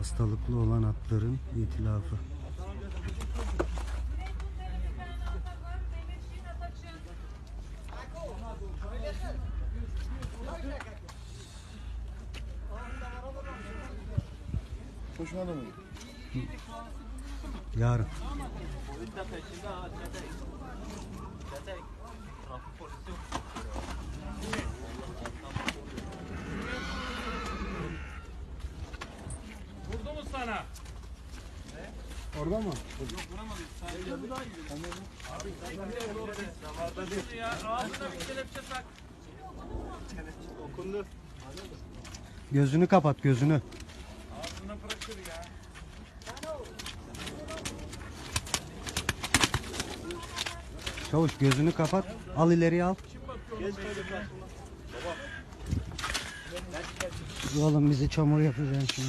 Hastalıklı olan atların itilafı. Koşmadı mı? Yarın. Vurdu mu sana? Orada mı? Ya ağzına bir kelepçe tak. Okundu. Gözünü kapat gözünü. Ağzına bırakır ya. Çavuş gözünü kapat. Al ileriye al. Oğlum bizi çamur yapacaksın şimdi.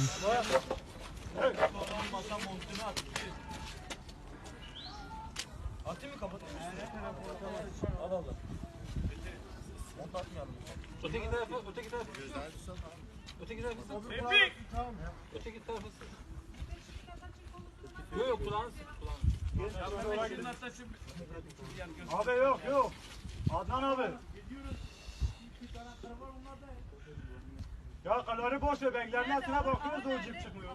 Atayım mı kapatayım mı? Al al. Onu atmayalım. Öteki tarafa. Yok yok. Abi yok yok. Adnan abi. Ya kalori boş ver. Beklerin altına bakıyoruz da o cip çıkmıyor.